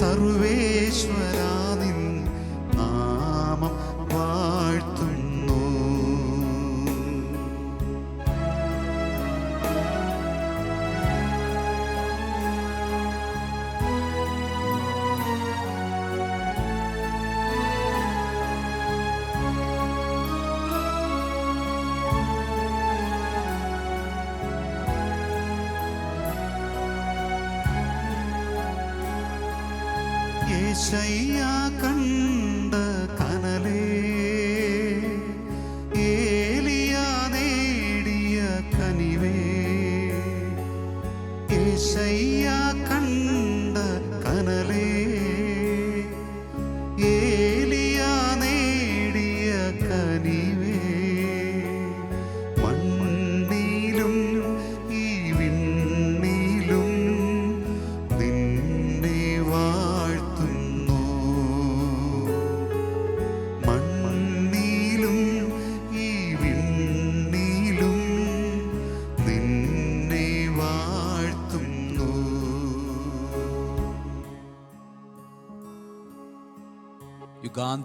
സർവേശ്വരാ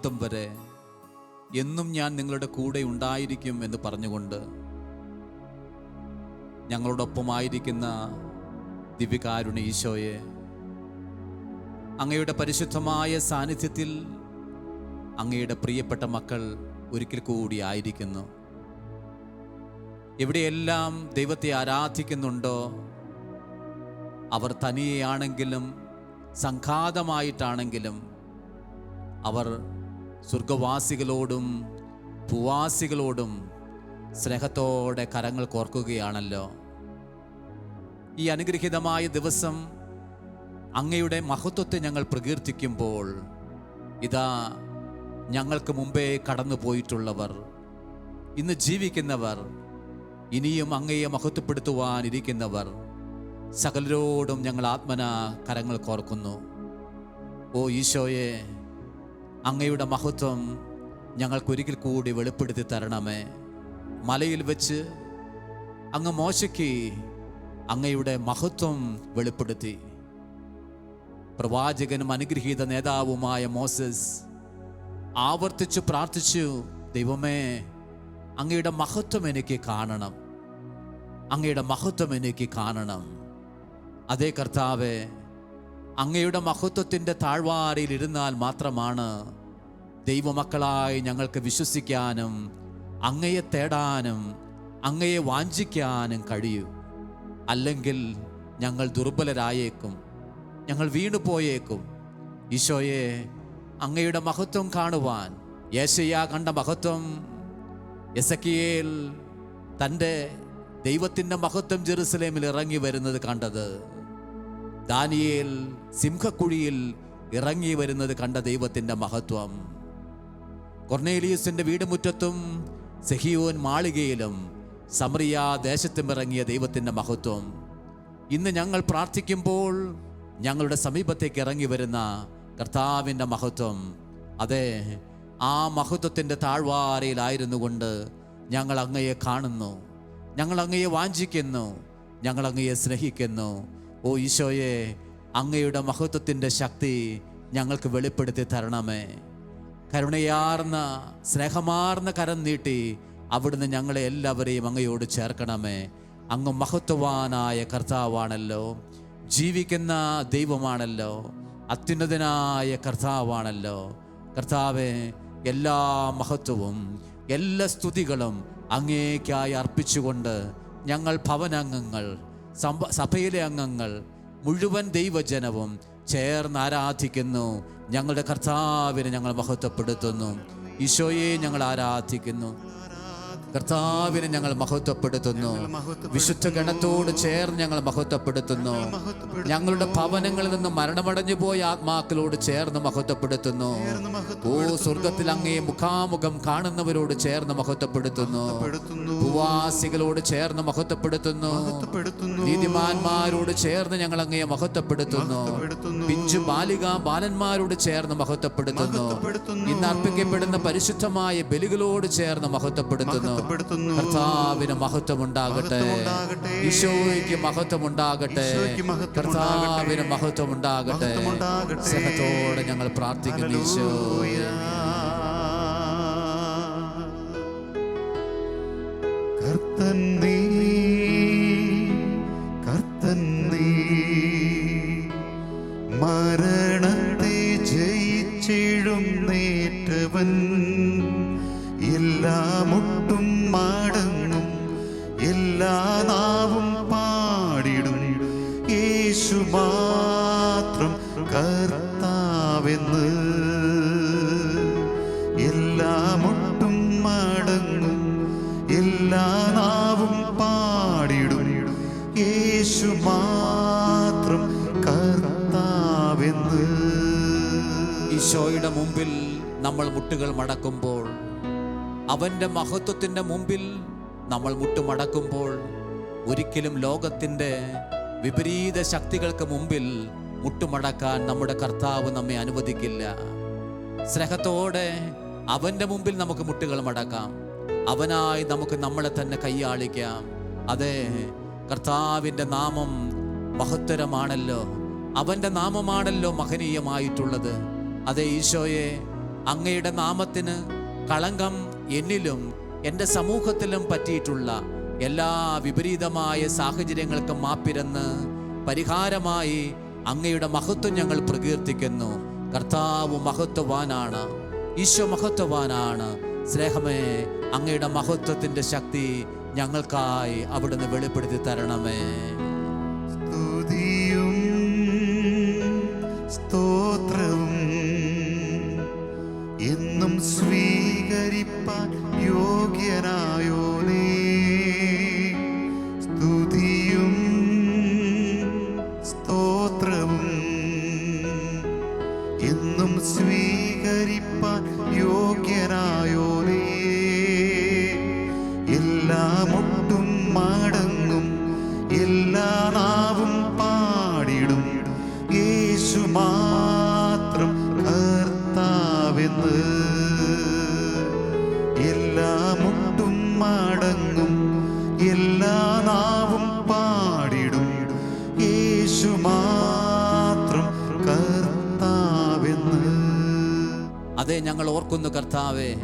യുഗാന്തം വരെ എന്നും ഞാൻ നിങ്ങളുടെ കൂടെ ഉണ്ടായിരിക്കും എന്ന് പറഞ്ഞുകൊണ്ട് ഞങ്ങളോടൊപ്പമായിരിക്കുന്ന ദിവ്യകാരുണ്യ ഈശോയെ അങ്ങയുടെ പരിശുദ്ധമായ സാന്നിധ്യത്തിൽ അങ്ങയുടെ പ്രിയപ്പെട്ട മക്കൾ ഒരിക്കൽ കൂടി ആയിരിക്കുന്നു. എവിടെയെല്ലാം ദൈവത്തെ ആരാധിക്കുന്നുണ്ടോ അവർ തനിയെയാണെങ്കിലും സംഘാതമായിട്ടാണെങ്കിലും അവർ സ്വർഗവാസികളോടും ഭൂവാസികളോടും സ്നേഹത്തോടെ കരങ്ങൾ കോർക്കുകയാണല്ലോ. ഈ അനുഗ്രഹീതമായ ദിവസം അങ്ങയുടെ മഹത്വത്തെ ഞങ്ങൾ പ്രകീർത്തിക്കുമ്പോൾ ഇതാ ഞങ്ങൾക്ക് മുമ്പേ കടന്നു പോയിട്ടുള്ളവർ ഇന്ന് ജീവിക്കുന്നവർ ഇനിയും അങ്ങയെ മഹത്വപ്പെടുത്തുവാനിരിക്കുന്നവർ സകലരോടും ഞങ്ങൾ ആത്മന കരങ്ങൾ കോർക്കുന്നു. ഓ ഈശോയെ അങ്ങയുടെ മഹത്വം ഞങ്ങൾക്കൊരിക്കൽ കൂടി വെളിപ്പെടുത്തി തരണമേ. മലയിൽ വെച്ച് അങ്ങ് മോശയ്ക്ക് അങ്ങയുടെ മഹത്വം വെളിപ്പെടുത്തി. പ്രവാചകനും അനുഗ്രഹീത നേതാവുമായ മോസസ് ആവർത്തിച്ചു പ്രാർത്ഥിച്ചു ദൈവമേ അങ്ങയുടെ മഹത്വം എനിക്ക് കാണണം. അങ്ങയുടെ മഹത്വം എനിക്ക് കാണണം. അതേ കർത്താവെ അങ്ങയുടെ മഹത്വത്തിന്റെ താഴ്വാരയിൽ ഇരുന്നാൽ മാത്രമാണ് ദൈവമക്കളായി ഞങ്ങൾക്ക് വിശ്വസിക്കാനും അങ്ങയെ തേടാനും അങ്ങയെ വാഞ്ചിക്കാനും കഴിയൂ. അല്ലെങ്കിൽ ഞങ്ങൾ ദുർബലരായേക്കും ഞങ്ങൾ വീണു പോയേക്കും ഈശോയെ അങ്ങയുടെ മഹത്വം കാണുവാൻ യേശയ്യ കണ്ട മഹത്വം എസക്കിയേൽ തന്റെ ദൈവത്തിന്റെ മഹത്വം ജെറുസലേമിൽ ഇറങ്ങി വരുന്നത് കണ്ടത് ദാനിയേൽ സിംഹക്കുഴിയിൽ ഇറങ്ങി വരുന്നത് കണ്ട ദൈവത്തിന്റെ മഹത്വം. കൊർണേലിയസിന്റെ വീടുമുറ്റത്തും സെഹിയോൻ മാളികയിലും സമറിയ ദേശത്തും ഇറങ്ങിയ ദൈവത്തിന്റെ മഹത്വം. ഇന്ന് ഞങ്ങൾ പ്രാർത്ഥിക്കുമ്പോൾ ഞങ്ങളുടെ സമീപത്തേക്ക് ഇറങ്ങി വരുന്ന കർത്താവിന്റെ മഹത്വം. അതെ ആ മഹത്വത്തിന്റെ താഴ്വാരയിലായിരുന്നു കൊണ്ട് ഞങ്ങൾ അങ്ങയെ കാണുന്നു. ഞങ്ങൾ അങ്ങയെ വാഞ്ചിക്കുന്നു. ഞങ്ങൾ അങ്ങയെ സ്നേഹിക്കുന്നു. ഓ ഈശോയെ അങ്ങയുടെ മഹത്വത്തിന്റെ ശക്തി ഞങ്ങൾക്ക് വെളിപ്പെടുത്തി തരണമേ. കരുണയാർന്ന സ്നേഹമാർന്ന കരം നീട്ടി അവിടുന്ന് ഞങ്ങളെ എല്ലാവരെയും അങ്ങയോട് ചേർക്കണമേ. അങ്ങ് മഹത്വവാനായ കർത്താവാണല്ലോ. ജീവിക്കുന്ന ദൈവമാണല്ലോ. അത്യുന്നതനായ കർത്താവാണല്ലോ. കർത്താവെ എല്ലാ മഹത്വവും എല്ലാ സ്തുതികളും അങ്ങേക്കായി അർപ്പിച്ചുകൊണ്ട് ഞങ്ങൾ ഭവനാംഗങ്ങൾ സഭയിലെ അംഗങ്ങൾ മുഴുവൻ ദൈവജനവും ചേർന്ന് ആരാധിക്കുന്നു. ഞങ്ങളുടെ കർത്താവിനെ ഞങ്ങൾ മഹത്വപ്പെടുത്തുന്നു. ഈശോയെ ഞങ്ങൾ ആരാധിക്കുന്നു. കർത്താവിനെ ഞങ്ങൾ മഹത്വപ്പെടുത്തുന്നു. വിശുദ്ധ ഗണത്തോട് ചേർന്ന് ഞങ്ങൾ മഹത്വപ്പെടുത്തുന്നു. ഞങ്ങളുടെ ഭവനങ്ങളിൽ നിന്ന് മരണമടഞ്ഞു പോയ ആത്മാക്കളോട് ചേർന്ന് മഹത്വപ്പെടുത്തുന്നു. ഓ സ്വർഗത്തിൽ അങ്ങേ മുഖാമുഖം കാണുന്നവരോട് ചേർന്ന് മഹത്വപ്പെടുത്തുന്നു. ഭൂവാസികളോട് ചേർന്ന് മഹത്വപ്പെടുത്തുന്നു. നീതിമാന്മാരോട് ചേർന്ന് ഞങ്ങൾ അങ്ങേ മഹത്വപ്പെടുത്തുന്നു. പിഞ്ചു ബാലിക ബാലന്മാരോട് ചേർന്ന് മഹത്വപ്പെടുത്തുന്നു. ഇന്ന് അർപ്പിക്കപ്പെടുന്ന പരിശുദ്ധമായ ബലികളോട് ചേർന്ന് മഹത്വപ്പെടുത്തുന്നു. കർത്താവിന് മഹത്വം ഉണ്ടാകട്ടെ. ഈശോയ്ക്ക് മഹത്വം ഉണ്ടാകട്ടെ. കർത്താവിന് മഹത്വം ഉണ്ടാകട്ടെ. സ്നേഹത്തോടെ ഞങ്ങൾ പ്രാർത്ഥിക്കുന്നു ഈശോ. കർത്തൻ നീ കർത്തൻ നീ മരണത്തെ ജയിച്ചിടും എല്ലാ മാത്രം കർത്താവെന്ന്. എല്ലാ മുട്ടും മടങ്ങും എല്ലാ നാവും പാടിടും. യേശു മാത്രം കർത്താവെന്ന്. ഈശോയുടെ മുമ്പിൽ നമ്മൾ മുട്ടുകൾ മടക്കുമ്പോൾ അവന്റെ മഹത്വത്തിന്റെ മുമ്പിൽ നമ്മൾ മുട്ടുമടക്കുമ്പോൾ ഒരിക്കലും ലോകത്തിന്റെ വിപരീത ശക്തികൾക്ക് മുമ്പിൽ മുട്ടുമടക്കാൻ നമ്മുടെ കർത്താവ് നമ്മെ അനുവദിക്കില്ല. സ്നേഹത്തോടെ അവന്റെ മുമ്പിൽ നമുക്ക് മുട്ടുകൾ മടക്കാം. അവനായി നമുക്ക് നമ്മളെ തന്നെ കൈയാളിക്കാം. അതെ കർത്താവിന്റെ നാമം മഹത്തരമാണല്ലോ. അവന്റെ നാമമാണല്ലോ മഹനീയമായിട്ടുള്ളത്. അതെ ഈശോയെ അങ്ങയുടെ നാമത്തിന് കളങ്കം എന്നിലും എന്റെ സമൂഹത്തിലും പറ്റിയിട്ടുള്ള എല്ലാ വിപരീതമായ സാഹചര്യങ്ങൾക്കും മാപ്പിരന്ന് പരിഹാരമായി അങ്ങയുടെ മഹത്വം ഞങ്ങൾ പ്രകീർത്തിക്കുന്നു. കർത്താവ് മഹത്വവാനാണ്. ഈശോ മഹത്വവാനാണ്. സ്നേഹമേ അങ്ങയുടെ മഹത്വത്തിന്റെ ശക്തി ഞങ്ങൾക്കായി അവിടുന്ന് വെളിപ്പെടുത്തി തരണമേ. അതെ ഞങ്ങൾ ഓർക്കുന്നു കർത്താവേ.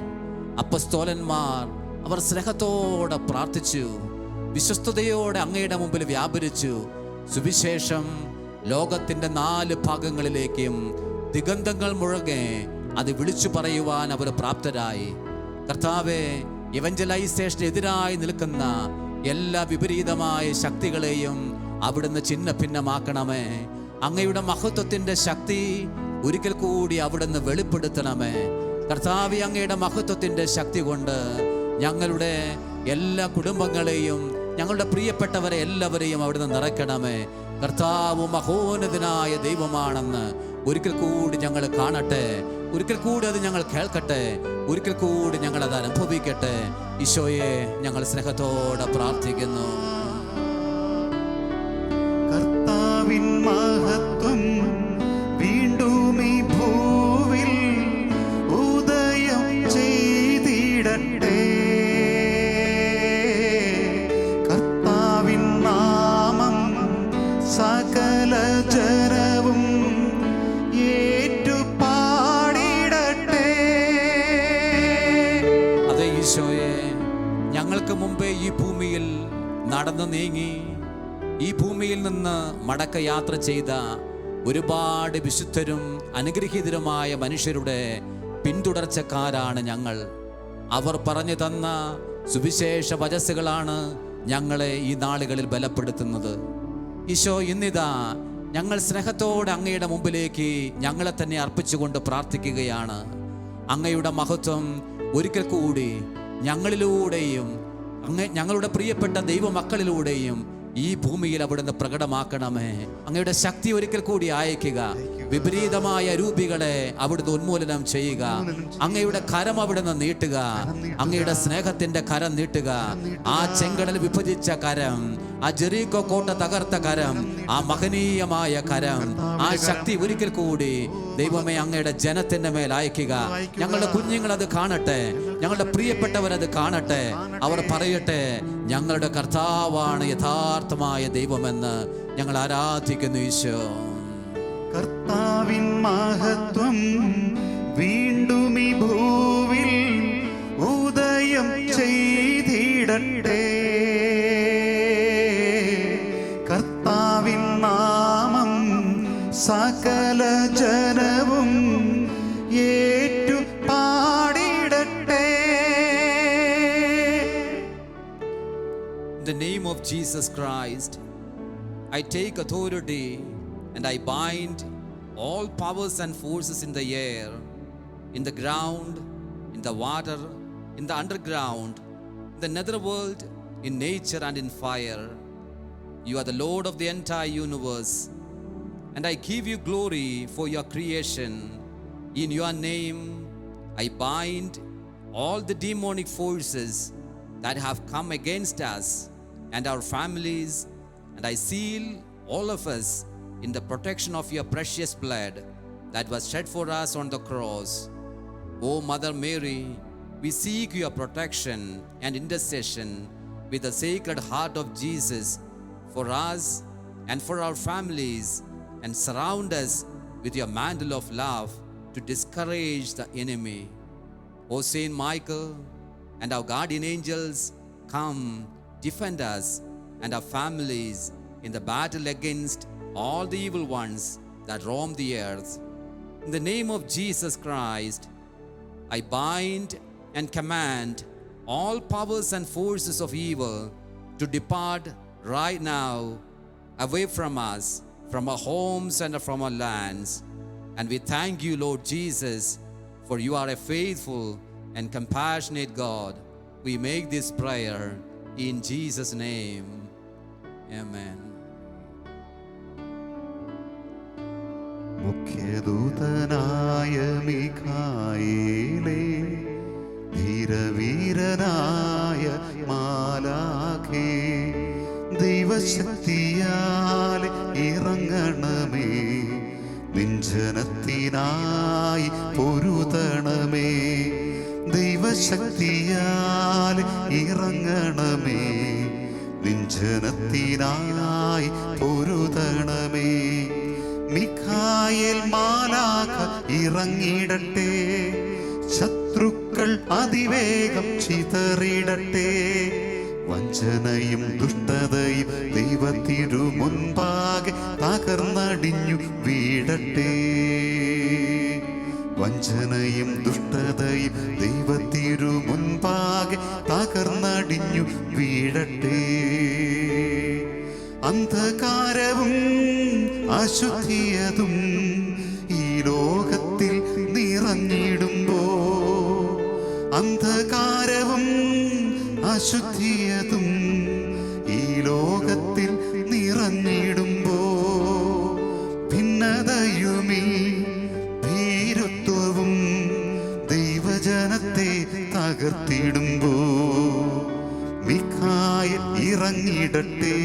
അപ്പസ്തോലന്മാർ അവർ സ്നേഹത്തോടെ പ്രാർത്ഥിച്ചു വിശ്വസ്തയോടെ അങ്ങയുടെ മുമ്പിൽ വ്യാപരിച്ചു. സുവിശേഷം ലോകത്തിന്റെ നാല് ഭാഗങ്ങളിലേക്കും ദിഗന്ധങ്ങൾ മുഴകെ അത് വിളിച്ചു പറയുവാൻ അവർ പ്രാപ്തരായി. കർത്താവെ ഇവഞ്ചലൈസേഷന് എതിരായി നിൽക്കുന്ന എല്ലാ വിപരീതമായ ശക്തികളെയും അവിടുന്ന് ചിഹ്ന ഭിന്നമാക്കണമേ അങ്ങയുടെ മഹത്വത്തിന്റെ ശക്തി ഒരിക്കൽ കൂടി അവിടുന്ന് വെളിപ്പെടുത്തണമേ. കർത്താവി അങ്ങയുടെ മഹത്വത്തിന്റെ ശക്തി കൊണ്ട് ഞങ്ങളുടെ എല്ലാ കുടുംബങ്ങളെയും ഞങ്ങളുടെ പ്രിയപ്പെട്ടവരെ എല്ലാവരെയും അവിടുന്ന് നിറയ്ക്കണമേ. കർത്താവ് മഹോന്നതനായ ദൈവമാണെന്ന് ഒരിക്കൽ കൂടി ഞങ്ങൾ കാണട്ടെ. ഒരിക്കൽ കൂടി അത് ഞങ്ങൾ കേൾക്കട്ടെ. ഒരിക്കൽ കൂടി ഞങ്ങൾ അത് അനുഭവിക്കട്ടെ. ഈശോയെ ഞങ്ങൾ സ്നേഹത്തോടെ പ്രാർത്ഥിക്കുന്നു. നടന്നു നീങ്ങി ഈ ഭൂമിയിൽ നിന്ന് മടക്ക യാത്ര ചെയ്ത ഒരുപാട് വിശുദ്ധരും അനുഗ്രഹീതരുമായ മനുഷ്യരുടെ പിന്തുടർച്ചക്കാരാണ് ഞങ്ങൾ. അവർ പറഞ്ഞു തന്ന സുവിശേഷ വചസ്സുകളാണ് ഞങ്ങളെ ഈ നാളുകളിൽ ബലപ്പെടുത്തുന്നത്. ഈശോ ഇന്നിതാ ഞങ്ങൾ സ്നേഹത്തോടെ അങ്ങയുടെ മുമ്പിലേക്ക് ഞങ്ങളെ തന്നെ അർപ്പിച്ചുകൊണ്ട് പ്രാർത്ഥിക്കുകയാണ്. അങ്ങയുടെ മഹത്വം ഒരിക്കൽ കൂടി ഞങ്ങളിലൂടെയും അങ്ങ് ഞങ്ങളുടെ പ്രിയപ്പെട്ട ദൈവമക്കളിലൂടെയും ഈ ഭൂമിയിൽ അവിടുന്ന് പ്രകടമാക്കണമേ. അങ്ങയുടെ ശക്തി ഒരിക്കൽ കൂടി അയക്കുക വിപരീതമായ രൂപികളെ അവിടുന്ന് ഉന്മൂലനം ചെയ്യുക. അങ്ങയുടെ കരം അവിടുന്ന് നീട്ടുക. അങ്ങയുടെ സ്നേഹത്തിന്റെ കരം നീട്ടുക. ആ ചെങ്കടൽ വിഭജിച്ച കരം ആ ജെറീകോ കോട്ട തകർത്ത കരം ആ മഹനീയമായ കരം ആ ശക്തി ഒരിക്കൽ കൂടി ദൈവമേ അങ്ങയുടെ ജനത്തിന്റെ മേൽ അയക്കുക. ഞങ്ങളുടെ കുഞ്ഞുങ്ങൾ അത് കാണട്ടെ. ഞങ്ങളുടെ പ്രിയപ്പെട്ടവരത് കാണട്ടെ. അവർ പറയട്ടെ ഞങ്ങളുടെ കർത്താവാണ് യഥാർത്ഥമായ ദൈവമെന്ന് ഞങ്ങൾ ആരാധിക്കുന്നു ഈശോ. കർത്താവിൻ മഹത്വം വീണ്ടും ഈ ഭൂവിൽ ഉദയം ചെയ്തിടട്ടെ. സകല ജനവും ഏറ്റു പാടിടട്ടെ In the name of Jesus Christ, I take authority and I bind all powers and forces in the air, in the ground, in the water, in the underground, in the netherworld, in nature and in fire. You are the Lord of the entire universe, and I give you glory for your creation. In your name, I bind all the demonic forces that have come against us and our families, and I seal all of us in the protection of your precious blood that was shed for us on the cross. O Mother Mary, we seek your protection and intercession with the Sacred Heart of Jesus for us and for our families, and surround us with your mantle of love to discourage the enemy. O Saint Michael and our guardian angels, come, defend us and our families in the battle against all the evil ones that roam the earth. In the name of Jesus Christ, I bind and command all powers and forces of evil to depart right now away from us, from our homes and from our lands. And we thank you, Lord Jesus, for you are a faithful and compassionate God. We make this prayer in Jesus' name. Amen. മുഖ്യദൂതനായ മിഖായേലേ ധീരവീരനായ മാലാഖേ ദൈവശക്തിയാൽ ഇറങ്ങണമേ. നിഞ്ചനത്തിനായി പൊരുതണമേ. ദൈവശക്തിയാൽ ഇറങ്ങണമേ. നിഞ്ചനത്തിനായി പൊരുതണമേ. Mikhael മാലാഖ ഇറങ്ങിടട്ടെ ശത്രുക്കൾ അതിവേഗം ചിതറിടട്ടെ. വഞ്ചനയും ദുഷ്ടതയും ദൈവത്തിരു മുൻപാകെ തകർന്നടിഞ്ഞു വീടട്ടെ. വഞ്ചനയും ദുഷ്ടതയും ദൈവത്തിരു മുൻപാകെ തകർന്നടിഞ്ഞു വീടട്ടെ. അന്ധകാരവും അശുദ്ധിയതും ഈ ലോകത്തിൽ നിറഞ്ഞിടുമ്പോ അന്ധകാരവും അശുദ്ധിയതും ഈ ലോകത്തിൽ നിറഞ്ഞിടുമ്പോ ഭിന്നതയുമീ ഭീരുത്വവും ദൈവജനത്തെ തകർത്തിടുമ്പോ വിഖായ ഇറങ്ങിടട്ടെ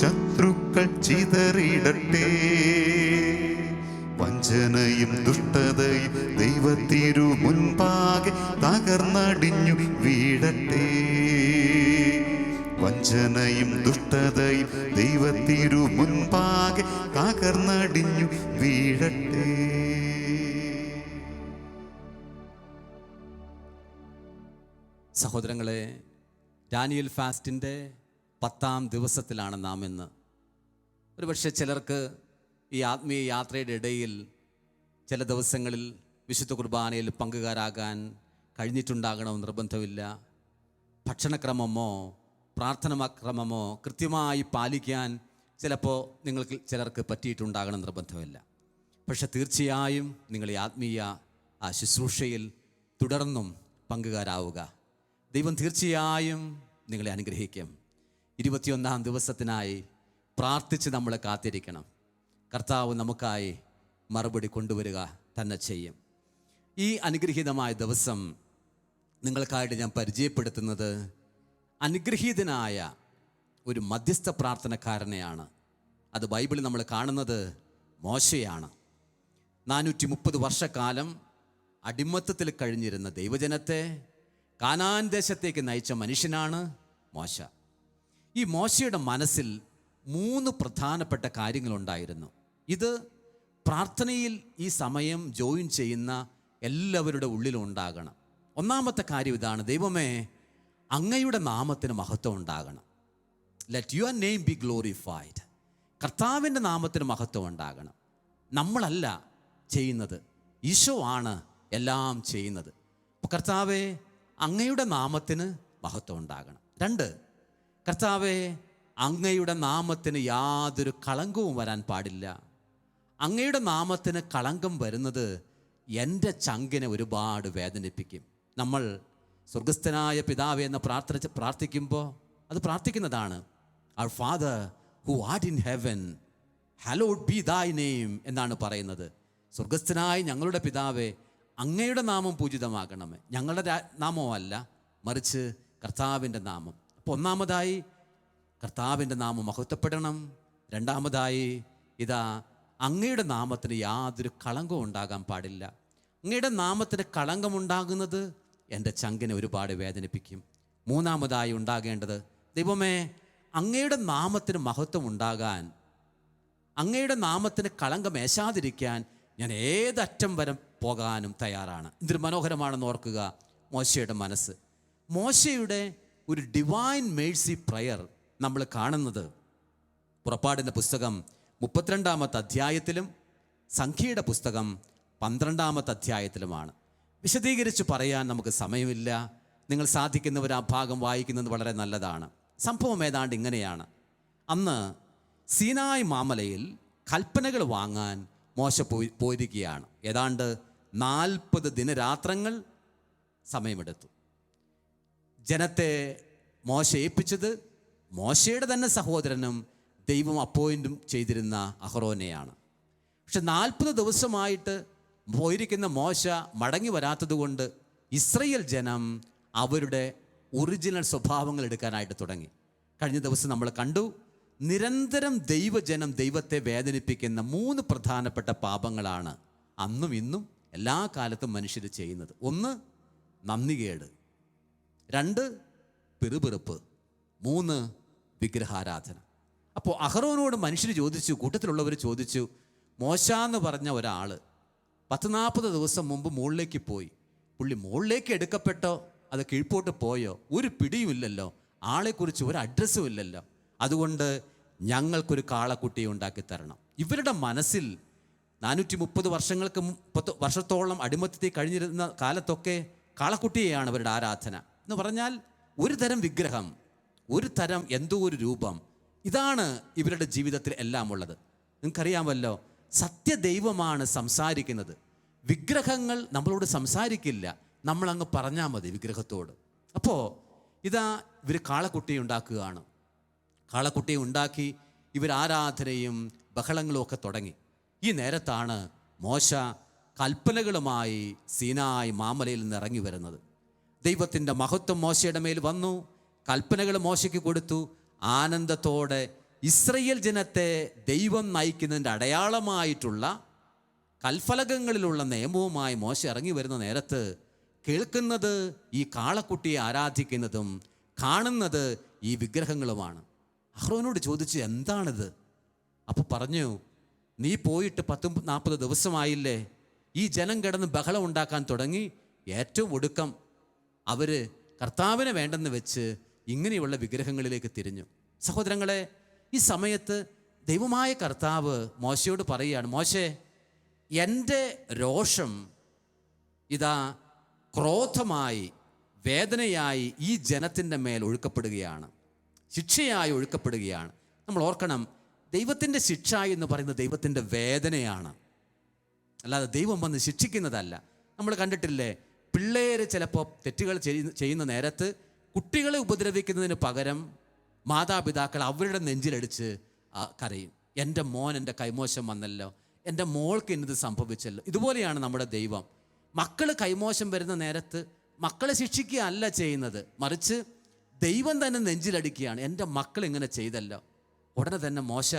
ശത്രുക്കൾ ചിതറിടട്ടെ വഞ്ചനയും ദുഷ്ടതയും ദൈവത്തിരു മുൻപാകെ തകർന്നടിഞ്ഞു വീഴട്ടെ. വഞ്ചനയും ദുഷ്ടതയും ദൈവത്തിരു മുൻപാകെ തകർന്നടിഞ്ഞു വീഴട്ടെ. സഹോദരങ്ങളെ ഡാനിയൽ ഫാസ്റ്റിന്റെ പത്താം ദിവസത്തിലാണ് നാം ഇന്ന്. ഒരുപക്ഷെ ചിലർക്ക് ഈ ആത്മീയ യാത്രയുടെ ഇടയിൽ ചില ദിവസങ്ങളിൽ വിശുദ്ധ കുർബാനയിൽ പങ്കുകാരാകാൻ കഴിഞ്ഞിട്ടുണ്ടാകണമെന്ന് നിർബന്ധമില്ല. ഭക്ഷണക്രമമോ പ്രാർത്ഥനാക്രമമോ കൃത്യമായി പാലിക്കാൻ ചിലപ്പോൾ നിങ്ങൾക്ക് ചിലർക്ക് പറ്റിയിട്ടുണ്ടാകണം നിർബന്ധമില്ല. പക്ഷെ തീർച്ചയായും നിങ്ങൾ ഈ ആത്മീയ ആ ശുശ്രൂഷയിൽ തുടർന്നും പങ്കുകാരാവുക. ദൈവം തീർച്ചയായും നിങ്ങളെ അനുഗ്രഹിക്കും. ഇരുപത്തിയൊന്നാം ദിവസത്തിനായി പ്രാർത്ഥിച്ച് നമ്മൾ കാത്തിരിക്കണം. കർത്താവ് നമുക്കായി മറുപടി കൊണ്ടുവരിക തന്നെ ചെയ്യും. ഈ അനുഗ്രഹീതമായ ദിവസം നിങ്ങൾക്കായിട്ട് ഞാൻ പരിചയപ്പെടുത്തുന്നത് അനുഗ്രഹീതനായ ഒരു മധ്യസ്ഥ പ്രാർത്ഥനക്കാരനെയാണ്. അത് ബൈബിളിൽ നമ്മൾ കാണുന്നത് മോശയാണ്. നാനൂറ്റി മുപ്പത് വർഷക്കാലം അടിമത്തത്തിൽ കഴിഞ്ഞിരുന്ന ദൈവജനത്തെ കാനാൻ ദേശത്തേക്ക് നയിച്ച മനുഷ്യനാണ് മോശ. ഈ മോശയുടെ മനസ്സിൽ മൂന്ന് പ്രധാനപ്പെട്ട കാര്യങ്ങളുണ്ടായിരുന്നു. ഇത് പ്രാർത്ഥനയിൽ ഈ സമയം ജോയിൻ ചെയ്യുന്ന എല്ലാവരുടെ ഉള്ളിലും ഉണ്ടാകണം. ഒന്നാമത്തെ കാര്യം ഇതാണ് ദൈവമേ അങ്ങയുടെ നാമത്തിന് മഹത്വം ഉണ്ടാകണം. Let your name be glorified കർത്താവിന്റെ നാമത്തിന് മഹത്വം ഉണ്ടാകണം. നമ്മളല്ല ചെയ്യുന്നത് ഈശോ ആണ് എല്ലാം ചെയ്യുന്നത്. കർത്താവെ അങ്ങയുടെ നാമത്തിന് മഹത്വം ഉണ്ടാകണം. രണ്ട് കർത്താവെ അങ്ങയുടെ നാമത്തിന് യാതൊരു കളങ്കവും വരാൻ പാടില്ല. അങ്ങയുടെ നാമത്തിന് കളങ്കം വരുന്നത് എന്റെ ചങ്കിനെ ഒരുപാട് വേദനിപ്പിക്കും. നമ്മൾ സ്വർഗസ്ഥനായ പിതാവേ എന്ന് പ്രാർത്ഥിച്ച് പ്രാർത്ഥിക്കുമ്പോൾ അത് പ്രാർത്ഥിക്കുന്നതാണ്. Our father who art in heaven hallowed be thy name എന്നാണ് പറയുന്നത്. സ്വർഗസ്ഥനായ ഞങ്ങളുടെ പിതാവേ അങ്ങയുടെ നാമം പൂജിതമാകണമേ. ഞങ്ങളുടെ അല്ല മറിച്ച് കർത്താവിന്റെ നാമം. അപ്പോൾ ഒന്നാമതായി കർത്താവിന്റെ നാമം മഹത്വപ്പെടണം. രണ്ടാമതായി ഇതാ അങ്ങയുടെ നാമത്തിന് യാതൊരു കളങ്കവും ഉണ്ടാകാൻ പാടില്ല. അങ്ങയുടെ നാമത്തിന് കളങ്കമുണ്ടാകുന്നത് എന്റെ ചങ്കിനെ ഒരുപാട് വേദനിപ്പിക്കും. മൂന്നാമതായി ഉണ്ടാകേണ്ടത് ദൈവമേ അങ്ങയുടെ നാമത്തിന് മഹത്വം ഉണ്ടാകാൻ അങ്ങയുടെ നാമത്തിന് കളങ്കം ഏശാതിരിക്കാൻ ഞാൻ ഏതറ്റം വരെ പോകാനും തയ്യാറാണ്. ഇതൊരു മനോഹരമാണെന്ന് ഓർക്കുക മോശയുടെ മനസ്സ്. മോശയുടെ ഒരു ഡിവൈൻ മേഴ്സി പ്രയർ നമ്മൾ കാണുന്നത്. പുറപ്പാടിന്റെ പുസ്തകം മുപ്പത്തിരണ്ടാമത്തെ അധ്യായത്തിലും സംഖ്യയുടെ പുസ്തകം പന്ത്രണ്ടാമത്തെ അധ്യായത്തിലുമാണ്. വിശദീകരിച്ച് പറയാൻ നമുക്ക് സമയമില്ല. നിങ്ങൾ സാധിക്കുന്നവർ ആ ഭാഗം വായിക്കുന്നത് വളരെ നല്ലതാണ്. സംഭവം ഏതാണ്ട് ഇങ്ങനെയാണ്. അന്ന് സീനായ് മാമലയിൽ കൽപ്പനകൾ വാങ്ങാൻ മോശ പോയി പോയിരിക്കുകയാണ്. ഏതാണ്ട് നാൽപ്പത് ദിനരാത്രങ്ങൾ സമയമെടുത്തു. ജനത്തെ മോശ ഏൽപ്പിച്ചത് മോശയുടെ തന്നെ സഹോദരനും ദൈവം അപ്പോയിന്റും ചെയ്തിരുന്ന അഹ്റോനെയാണ് പക്ഷെ നാൽപ്പത് ദിവസമായിട്ട് പോയിരിക്കുന്ന മോശ മടങ്ങി വരാത്തത് കൊണ്ട് ഇസ്രയേൽ ജനം അവരുടെ ഒറിജിനൽ സ്വഭാവങ്ങൾ എടുക്കാനായിട്ട് തുടങ്ങി. കഴിഞ്ഞ ദിവസം നമ്മൾ കണ്ടു നിരന്തരം ദൈവജനം ദൈവത്തെ വേദനിപ്പിക്കുന്ന മൂന്ന് പ്രധാനപ്പെട്ട പാപങ്ങളാണ് അന്നും ഇന്നും എല്ലാ കാലത്തും മനുഷ്യർ ചെയ്യുന്നത്. ഒന്ന് നന്ദികേട്. രണ്ട് പിറുപിറുപ്പ്. മൂന്ന് വിഗ്രഹാരാധന. അപ്പോൾ അഹ്റോനോട് മനുഷ്യർ ചോദിച്ചു കൂട്ടത്തിലുള്ളവർ ചോദിച്ചു മോശ എന്ന് പറഞ്ഞ ഒരാൾ പത്ത് നാൽപ്പത് ദിവസം മുമ്പ് മുകളിലേക്ക് പോയി. പുള്ളി മുകളിലേക്ക് എടുക്കപ്പെട്ടോ അത് കീഴ്പോട്ട് പോയോ? ഒരു പിടിയുമില്ലല്ലോ ആളെക്കുറിച്ച് ഒരു അഡ്രസ്സും ഇല്ലല്ലോ. അതുകൊണ്ട് ഞങ്ങൾക്കൊരു കാളക്കുട്ടിയെ ഉണ്ടാക്കി തരണം. ഇവരുടെ മനസ്സിൽ നാനൂറ്റി മുപ്പത് വർഷങ്ങൾക്ക് മുപ്പത് വർഷത്തോളം അടിമത്തത്തിൽ കഴിഞ്ഞിരുന്ന കാലത്തൊക്കെ കാളക്കുട്ടിയെയാണ് അവരുടെ ആരാധന. എന്ന് പറഞ്ഞാൽ ഒരു തരം വിഗ്രഹം ഒരു തരം എന്തോ ഒരു രൂപം. ഇതാണ് ഇവരുടെ ജീവിതത്തിൽ എല്ലാം ഉള്ളത്. നിങ്ങൾക്കറിയാമല്ലോ സത്യദൈവമാണ് സംസാരിക്കുന്നത്. വിഗ്രഹങ്ങൾ നമ്മളോട് സംസാരിക്കില്ല നമ്മളങ്ങ് പറഞ്ഞാൽ മതി വിഗ്രഹത്തോട്. അപ്പോൾ ഇതാ ഇവർ കാളക്കുട്ടി ഉണ്ടാക്കുകയാണ്. കാളക്കുട്ടി ഉണ്ടാക്കി ഇവർ ആരാധനയും ബഹളങ്ങളും ഒക്കെ തുടങ്ങി. ഈ നേരത്താണ് മോശ കൽപ്പനകളുമായി സീനായി മാമലയിൽ നിന്ന് ഇറങ്ങി വരുന്നത്. ദൈവത്തിന്റെ മഹത്വം മോശയുടെ മേൽ വന്നു കൽപ്പനകൾ മോശയ്ക്ക് കൊടുത്തു ആനന്ദത്തോടെ ഇസ്രയേൽ ജനത്തെ ദൈവം നയിക്കുന്നതിന്റെ അടയാളമായിട്ടുള്ള കൽഫലകങ്ങളിലുള്ള നിയമവുമായി മോശം ഇറങ്ങി വരുന്ന നേരത്ത് കേൾക്കുന്നത് ഈ കാളക്കുട്ടിയെ ആരാധിക്കുന്നതും കാണുന്നത് ഈ വിഗ്രഹങ്ങളുമാണ്. അഹ്റോനോട് ചോദിച്ചു എന്താണിത്? അപ്പോൾ പറഞ്ഞു നീ പോയിട്ട് പത്തും നാൽപ്പത് ദിവസമായില്ലേ? ഈ ജനം കിടന്ന് ബഹളം ഉണ്ടാക്കാൻ തുടങ്ങി ഏറ്റവും ഒടുക്കം അവർ കർത്താവിനെ വേണ്ടെന്ന് വെച്ച് ഇങ്ങനെയുള്ള വിഗ്രഹങ്ങളിലേക്ക് തിരിഞ്ഞു. സഹോദരങ്ങളെ ഈ സമയത്ത് ദൈവമായ കർത്താവ് മോശയോട് പറയുകയാണ് മോശേ എന്റെ രോഷം ഇതാ ക്രോധമായി വേദനയായി ഈ ജനത്തിന്റെ മേൽ ഒഴുക്കപ്പെടുകയാണ്. ശിക്ഷയായി ഒഴുക്കപ്പെടുകയാണ്. നമ്മൾ ഓർക്കണം ദൈവത്തിന്റെ ശിക്ഷ എന്ന് പറയുന്നത് ദൈവത്തിന്റെ വേദനയാണ്. അല്ലാതെ ദൈവം വന്ന് ശിക്ഷിക്കുന്നതല്ല. നമ്മൾ കണ്ടിട്ടില്ലേ പിള്ളേർ ചിലപ്പോൾ തെറ്റുകൾ ചെയ്യുന്ന- നേരത്ത് കുട്ടികളെ ഉപദ്രവിക്കുന്നതിന് പകരം മാതാപിതാക്കൾ അവരുടെ നെഞ്ചിലടിച്ച് കരയും. എന്റെ മോൻ എന്റെ കൈമോശം വന്നല്ലോ. എന്റെ മോൾക്ക് ഇന്നത് സംഭവിച്ചല്ലോ. ഇതുപോലെയാണ് നമ്മുടെ ദൈവം. മക്കൾ കൈമോശം വരുന്ന നേരത്ത് മക്കളെ ശിക്ഷിക്കുക അല്ല ചെയ്യുന്നത്. മറിച്ച് ദൈവം തന്നെ നെഞ്ചിലടിക്കുകയാണ്. എന്റെ മക്കൾ ഇങ്ങനെ ചെയ്തല്ലോ. ഉടനെ തന്നെ മോശ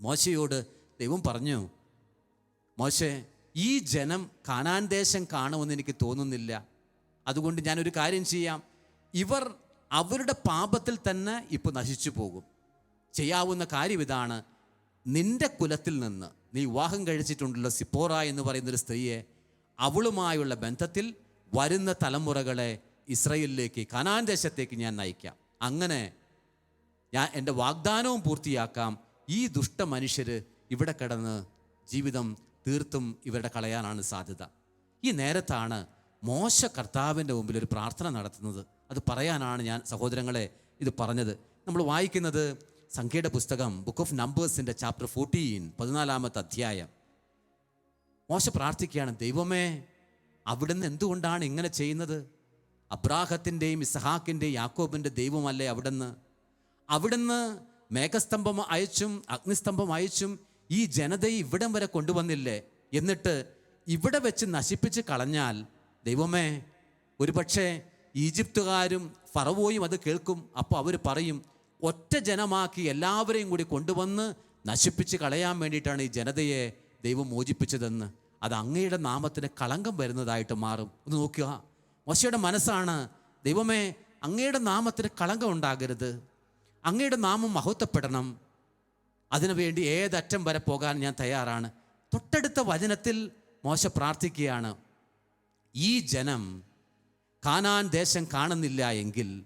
മോശയോട് ദൈവം പറഞ്ഞു മോശെ ഈ ജനം കാനാൻ ദേശം കാണുമെന്ന് എനിക്ക് തോന്നുന്നില്ല. അതുകൊണ്ട് ഞാനൊരു കാര്യം ചെയ്യാം. ഇവർ അവരുടെ പാപത്തിൽ തന്നെ ഇപ്പോൾ നശിച്ചു പോകും. ചെയ്യാവുന്ന കാര്യം ഇതാണ്. നിന്റെ കുലത്തിൽ നിന്ന് നീ വിവാഹം കഴിച്ചിട്ടുണ്ടല്ലോ സിപ്പോറ എന്ന് പറയുന്നൊരു സ്ത്രീയെ അവളുമായുള്ള ബന്ധത്തിൽ വരുന്ന തലമുറകളെ ഇസ്രയേലിലേക്ക് കനാൻ ദേശത്തേക്ക് ഞാൻ നയിക്കാം. അങ്ങനെ ഞാൻ എന്റെ വാഗ്ദാനവും പൂർത്തിയാക്കാം. ഈ ദുഷ്ട മനുഷ്യർ ഇവിടെ കിടന്ന് ജീവിതം തീർത്തും ഇവരുടെ കളയാനാണ് സാധ്യത. ഈ നേരത്താണ് മോശ കർത്താവിന്റെ മുമ്പിൽ ഒരു പ്രാർത്ഥന നടത്തുന്നത്. അത് പറയാനാണ് ഞാൻ സഹോദരങ്ങളെ ഇത് പറഞ്ഞത്. നമ്മൾ വായിക്കുന്നത് സംഖ്യയുടെ പുസ്തകം ബുക്ക് ഓഫ് നമ്പേഴ്സിന്റെ ചാപ്റ്റർ ഫോർട്ടീൻ പതിനാലാമത്തെ അധ്യായം. മോശ പ്രാർത്ഥിക്കുകയാണ് ദൈവമേ അവിടുന്ന് എന്തുകൊണ്ടാണ് ഇങ്ങനെ ചെയ്യുന്നത്? അബ്രാഹത്തിന്റെയും ഇസഹാക്കിന്റെയും യാക്കോബിന്റെ ദൈവമല്ലേ അവിടുന്ന്? അവിടുന്ന് മേഘസ്തംഭം അയച്ചും അഗ്നിസ്തംഭം അയച്ചും ഈ ജനതയെ ഇവിടം വരെ കൊണ്ടുവന്നില്ലേ? എന്നിട്ട് ഇവിടെ വെച്ച് നശിപ്പിച്ച് കളഞ്ഞാൽ ദൈവമേ ഒരുപക്ഷെ ഈജിപ്തുകാരും ഫറവോയും അത് കേൾക്കും. അപ്പോൾ അവർ പറയും ഒറ്റ ജനമാക്കി എല്ലാവരെയും കൂടി കൊണ്ടുവന്ന് നശിപ്പിച്ച് കളയാൻ വേണ്ടിയിട്ടാണ് ഈ ജനതയെ ദൈവം മോചിപ്പിച്ചതെന്ന്. അത് അങ്ങയുടെ നാമത്തിന് കളങ്കം വരുന്നതായിട്ട് മാറും. ഒന്ന് നോക്കുക. മോശയുടെ മനസ്സാണ് ദൈവമേ അങ്ങയുടെ നാമത്തിന് കളങ്കം ഉണ്ടാകരുത്. അങ്ങയുടെ നാമം മഹത്വപ്പെടണം. അതിനുവേണ്ടി ഏതറ്റം വരെ പോകാൻ ഞാൻ തയ്യാറാണ്. തൊട്ടടുത്ത വചനത്തിൽ മോശ പ്രാർത്ഥിക്കുകയാണ് ഈ ജനം കാനാൻ ദേശം കാണുന്നില്ല എങ്കിൽ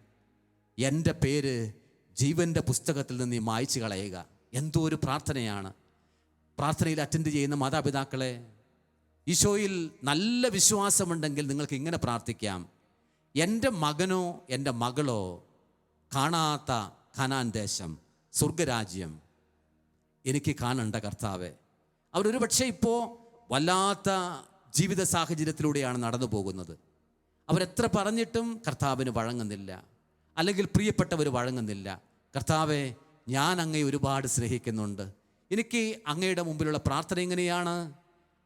എന്റെ പേര് ജീവന്റെ പുസ്തകത്തിൽ നിന്ന് നീ മായ്ച്ചു കളയുക. എന്തോ ഒരു പ്രാർത്ഥനയാണ്. പ്രാർത്ഥനയിൽ അറ്റൻഡ് ചെയ്യുന്ന മാതാപിതാക്കളെ ഈശോയിൽ നല്ല വിശ്വാസമുണ്ടെങ്കിൽ നിങ്ങൾക്ക് ഇങ്ങനെ പ്രാർത്ഥിക്കാം. എന്റെ മകനോ എന്റെ മകളോ കാണാത്ത ഖനാൻ ദേശം സ്വർഗരാജ്യം എനിക്ക് കാണണ്ട കർത്താവെ. അവരൊരു പക്ഷേ ഇപ്പോൾ വല്ലാത്ത ജീവിത സാഹചര്യത്തിലൂടെയാണ് നടന്നു പോകുന്നത് അവരെത്ര പറഞ്ഞിട്ടും കർത്താവിന് വഴങ്ങുന്നില്ല. അല്ലെങ്കിൽ പ്രിയപ്പെട്ടവർ വഴങ്ങുന്നില്ല. കർത്താവെ ഞാൻ അങ്ങയെ ഒരുപാട് സ്നേഹിക്കുന്നുണ്ട്. എനിക്ക് അങ്ങയുടെ മുമ്പിലുള്ള പ്രാർത്ഥന എങ്ങനെയാണ്?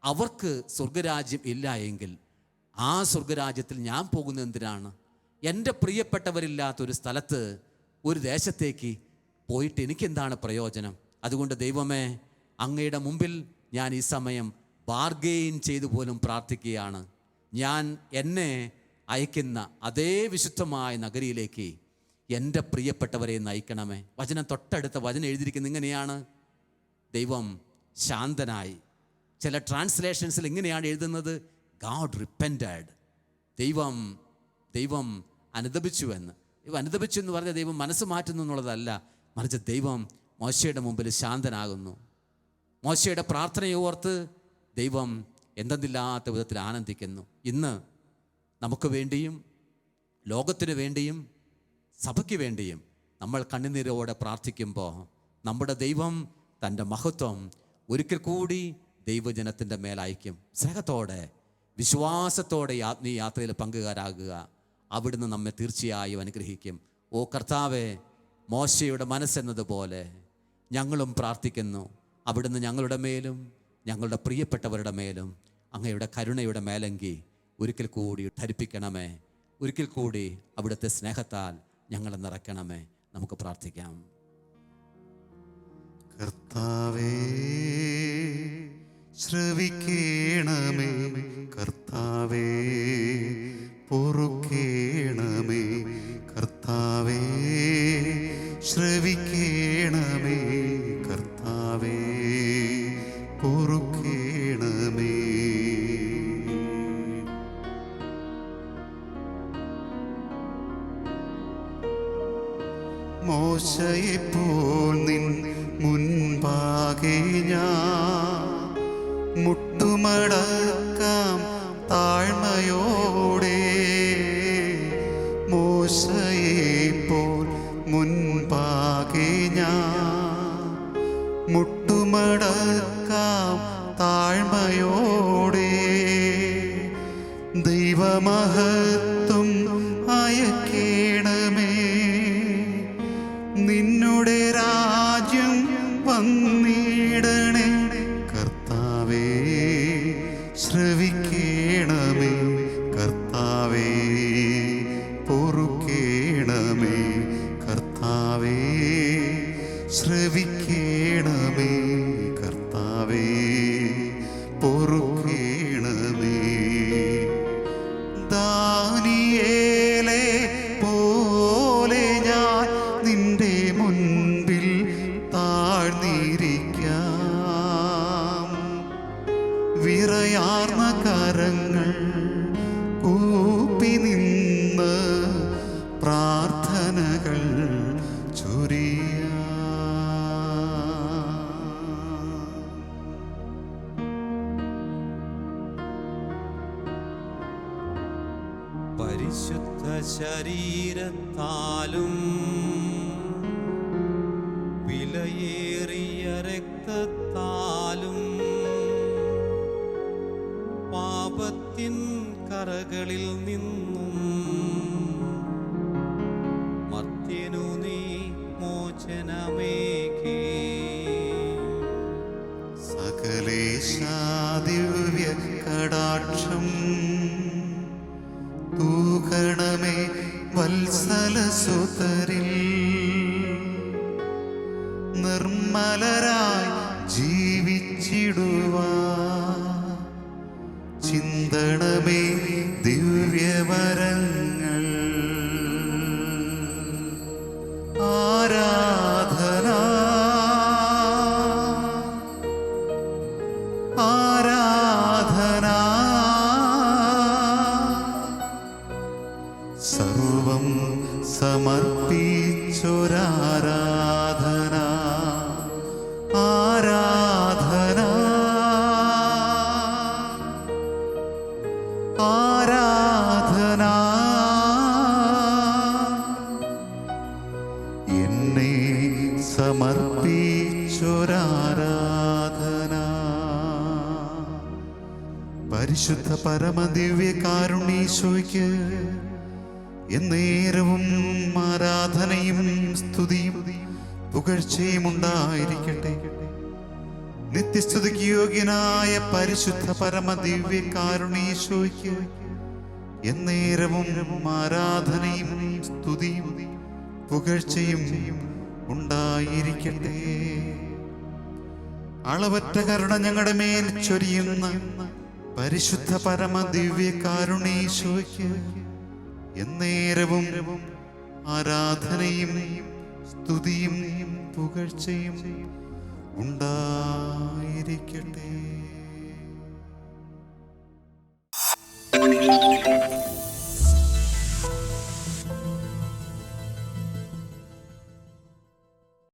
അവർക്ക് സ്വർഗരാജ്യം ഇല്ല എങ്കിൽ ആ സ്വർഗരാജ്യത്തിൽ ഞാൻ പോകുന്നത് എന്തിനാണ്? എന്റെ പ്രിയപ്പെട്ടവരില്ലാത്ത ഒരു സ്ഥലത്ത് ഒരു ദേശത്തേക്ക് പോയിട്ട് എനിക്കെന്താണ് പ്രയോജനം? അതുകൊണ്ട് ദൈവമേ അങ്ങയുടെ മുമ്പിൽ ഞാൻ ഈ സമയം ബാർഗെയിൻ ചെയ്തു പോലും പ്രാർത്ഥിക്കുകയാണ്. ഞാൻ എന്നെ അയക്കുന്ന അതേ വിശുദ്ധമായ നഗരിയിലേക്ക് എന്റെ പ്രിയപ്പെട്ടവരെ നയിക്കണമേ. വചനം തൊട്ടടുത്ത വചനം എഴുതിയിരിക്കുന്നത് ഇങ്ങനെയാണ്. ദൈവം ശാന്തനായി. ചില ട്രാൻസ്ലേഷൻസിൽ ഇങ്ങനെയാണ് എഴുതുന്നത്. ഗാഡ് റിപ്പന്റഡ് ദൈവം ദൈവം അനുദപിച്ചു എന്ന്. ദൈവം അനുദപിച്ചു എന്ന് പറഞ്ഞാൽ ദൈവം മനസ്സ് മാറ്റുന്നു എന്നുള്ളതല്ല. മറിച്ച് ദൈവം മോശയുടെ മുമ്പിൽ ശാന്തനാകുന്നു. മോശയുടെ പ്രാർത്ഥനയോർത്ത് ദൈവം എന്തെന്നില്ലാത്ത വിധത്തിൽ ആനന്ദിക്കുന്നു. ഇന്ന് നമുക്ക് വേണ്ടിയും ലോകത്തിന് വേണ്ടിയും സഭയ്ക്ക് വേണ്ടിയും നമ്മൾ കണ്ണുനീരോടെ പ്രാർത്ഥിക്കുമ്പോൾ നമ്മുടെ ദൈവം തന്റെ മഹത്വം ഒരിക്കൽ കൂടി ദൈവജനത്തിന്റെ മേലയക്കും. സ്നേഹത്തോടെ വിശ്വാസത്തോടെ ആത്മീയ യാത്രയിൽ പങ്കുകാരാകുക. അവിടുന്ന് നമ്മെ തീർച്ചയായും അനുഗ്രഹിക്കും. ഓ കർത്താവെ മോശയുടെ മനസ്സെന്നതുപോലെ ഞങ്ങളും പ്രാർത്ഥിക്കുന്നു. അവിടുന്ന് ഞങ്ങളുടെ മേലും ഞങ്ങളുടെ പ്രിയപ്പെട്ടവരുടെ മേലും അങ്ങയുടെ കരുണയുടെ മേലങ്കി ഒരിക്കൽ കൂടി ധരിപ്പിക്കണമേ. ഒരിക്കൽ കൂടി അവിടുത്തെ സ്നേഹത്താൽ ഞങ്ങളെ നിറയ്ക്കണമേ. നമുക്ക് പ്രാർത്ഥിക്കാം. കർത്താവേ ശ്രവിക്കണമേ. കർത്താവേ പൊറുക്കേണമേ. കർത്താവേ ശ്രവിക്കണമേ. കർത്താവേ മോശയെപ്പോൾ നിൻ മുൻപാകെ ഞാൻ മുട്ടുമടക്കാം തൂകണമേ വത്സലസുതരിൽ. നിർമ്മലരായി ജീവിച്ചിടുവാ ചിന്തണമേ ദിവ്യവരങ്ങൾ പരിശുദ്ധ പരമദിവ്യ കാരുണീശോയ്ക്ക് എന്നേരവും ആരാധനയും സ്തുതിയും പുകഴ്ചയും ഉണ്ടായിരിക്കട്ടെ. നിത്യസ്തുതിക്ക് യോഗ്യനായ പരിശുദ്ധ പരമദിവ്യ കാരുണീശോയ്ക്ക് എന്നേരവും ആരാധനയും സ്തുതിയും പുകഴ്ചയും ഉണ്ടായിരിക്കട്ടെ. അളവറ്റ കരുണ ഞങ്ങളുടെ മേൽ ചൊരിയുന്ന പരിശുദ്ധ പരമ ദിവ്യ കാരുണീശോയ്ക്ക് എന്നേരവും ആരാധനയും സ്തുതിയും പുകഴ്ചയും ഉണ്ടായിരിക്കട്ടെ.